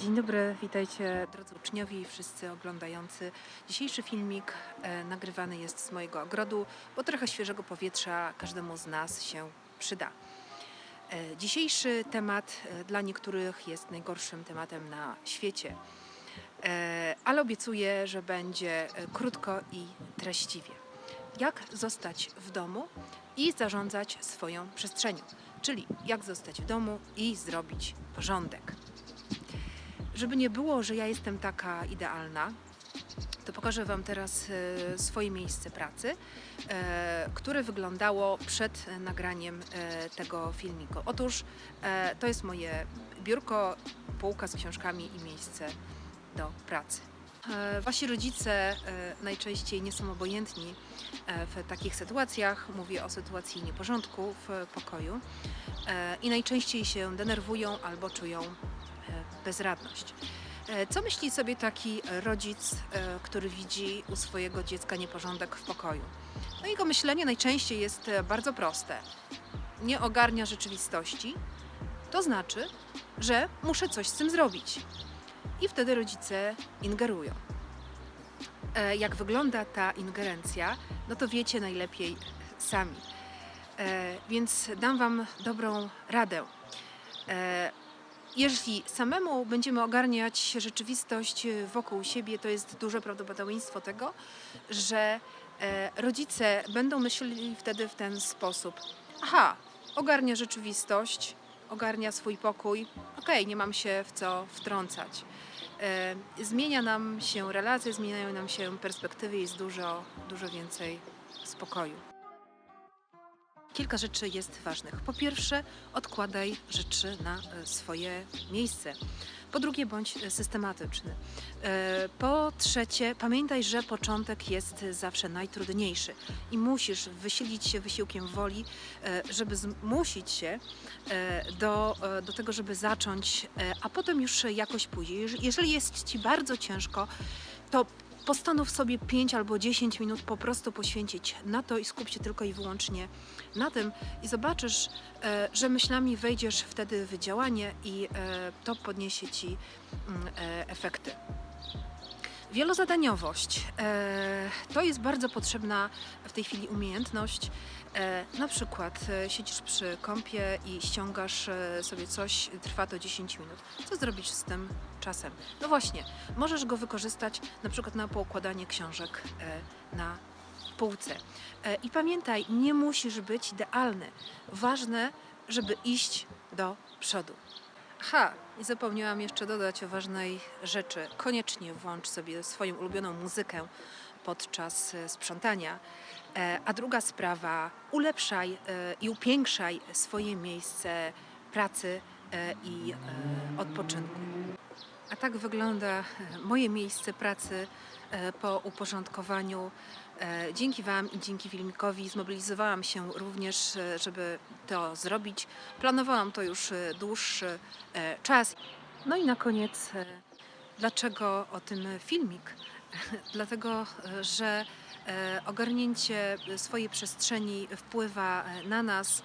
Dzień dobry, witajcie drodzy uczniowie i wszyscy oglądający. Dzisiejszy filmik e, nagrywany jest z mojego ogrodu, bo trochę świeżego powietrza każdemu z nas się przyda. E, dzisiejszy temat e, dla niektórych jest najgorszym tematem na świecie, e, ale obiecuję, że będzie e, krótko i treściwie. Jak zostać w domu i zarządzać swoją przestrzenią, czyli jak zostać w domu i zrobić porządek. Żeby nie było, że ja jestem taka idealna, to pokażę Wam teraz e, swoje miejsce pracy, e, które wyglądało przed nagraniem e, tego filmiku. Otóż to jest moje biurko, półka z książkami i miejsce do pracy. Wasi rodzice najczęściej nie są obojętni w takich sytuacjach. Mówię o sytuacji nieporządku w pokoju i najczęściej się denerwują albo czują bezradność. E, Co myśli sobie taki rodzic, e, który widzi u swojego dziecka nieporządek w pokoju? No jego myślenie najczęściej jest e, bardzo proste. Nie ogarnia rzeczywistości, to znaczy, że muszę coś z tym zrobić. I wtedy rodzice ingerują. E, Jak wygląda ta ingerencja, no to wiecie najlepiej sami. E, Więc dam Wam dobrą radę. Jeśli samemu będziemy ogarniać rzeczywistość e, wokół siebie, to jest duże prawdopodobieństwo tego, że e, rodzice będą myśleli wtedy w ten sposób: aha, ogarnia rzeczywistość, ogarnia swój pokój, okej, nie mam się w co wtrącać. E, Zmienia nam się relacje, zmieniają nam się perspektywy, jest dużo, dużo więcej spokoju. Kilka rzeczy jest ważnych. Po pierwsze, odkładaj rzeczy na e, swoje miejsce. Po drugie, bądź e, systematyczny. E, Po trzecie, pamiętaj, że początek jest zawsze najtrudniejszy i musisz wysilić się wysiłkiem woli, żeby zmusić się do, do tego, żeby zacząć, a potem już jakoś pójdzie. Jeż- Jeżeli jest ci bardzo ciężko, to postanów sobie 5 albo 10 minut po prostu poświęcić na to i skup się tylko i wyłącznie na tym i zobaczysz, e, że myślami wejdziesz wtedy w działanie i e, to podniesie ci mm, e, efekty. Wielozadaniowość e, to jest bardzo potrzebna w tej chwili umiejętność. E, na przykład e, siedzisz przy kąpie i ściągasz sobie coś, trwa to 10 minut. Co zrobić z tym czasem? No właśnie, możesz go wykorzystać na przykład na poukładanie książek na półce. I pamiętaj, nie musisz być idealny. Ważne, żeby iść do przodu. Aha, i zapomniałam jeszcze dodać o ważnej rzeczy. Koniecznie włącz sobie swoją ulubioną muzykę podczas e, sprzątania. E, A druga sprawa, ulepszaj e, i upiększaj swoje miejsce pracy i e, odpoczynku. A tak wygląda e, moje miejsce pracy e, po uporządkowaniu. E, Dzięki Wam i dzięki filmikowi zmobilizowałam się również, e, żeby to zrobić. Planowałam to już e, dłuższy e, czas. No i na koniec, e, dlaczego o tym filmik? Dlatego, e, że e, ogarnięcie swojej przestrzeni wpływa e, na nas, e,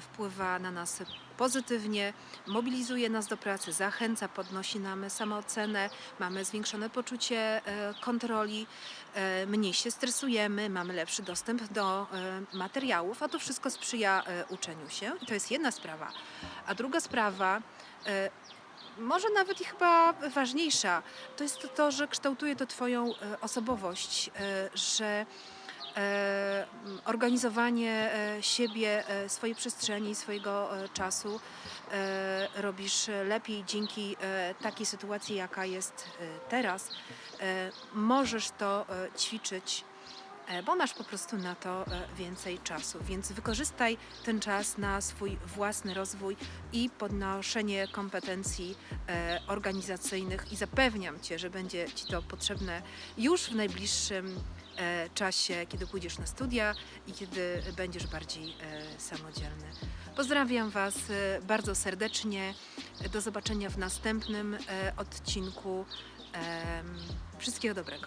wpływa na nas pozytywnie, mobilizuje nas do pracy, zachęca, podnosi nam samoocenę, mamy zwiększone poczucie e, kontroli, e, mniej się stresujemy, mamy lepszy dostęp do e, materiałów, a to wszystko sprzyja e, uczeniu się i to jest jedna sprawa. A druga sprawa, e, może nawet i chyba ważniejsza, to jest to, że kształtuje to Twoją e, osobowość, e, że e, organizowanie e, siebie, e, swojej przestrzeni, swojego e, czasu e, robisz lepiej dzięki e, takiej sytuacji, jaka jest e, teraz. E, Możesz to e, ćwiczyć e, bo masz po prostu na to e, więcej czasu. Więc wykorzystaj ten czas na swój własny rozwój i podnoszenie kompetencji e, organizacyjnych i zapewniam Cię, że będzie Ci to potrzebne już w najbliższym e, czasie, kiedy pójdziesz na studia i kiedy będziesz bardziej e, samodzielny. Pozdrawiam Was e, bardzo serdecznie. Do zobaczenia w następnym e, odcinku. Wszystkiego dobrego.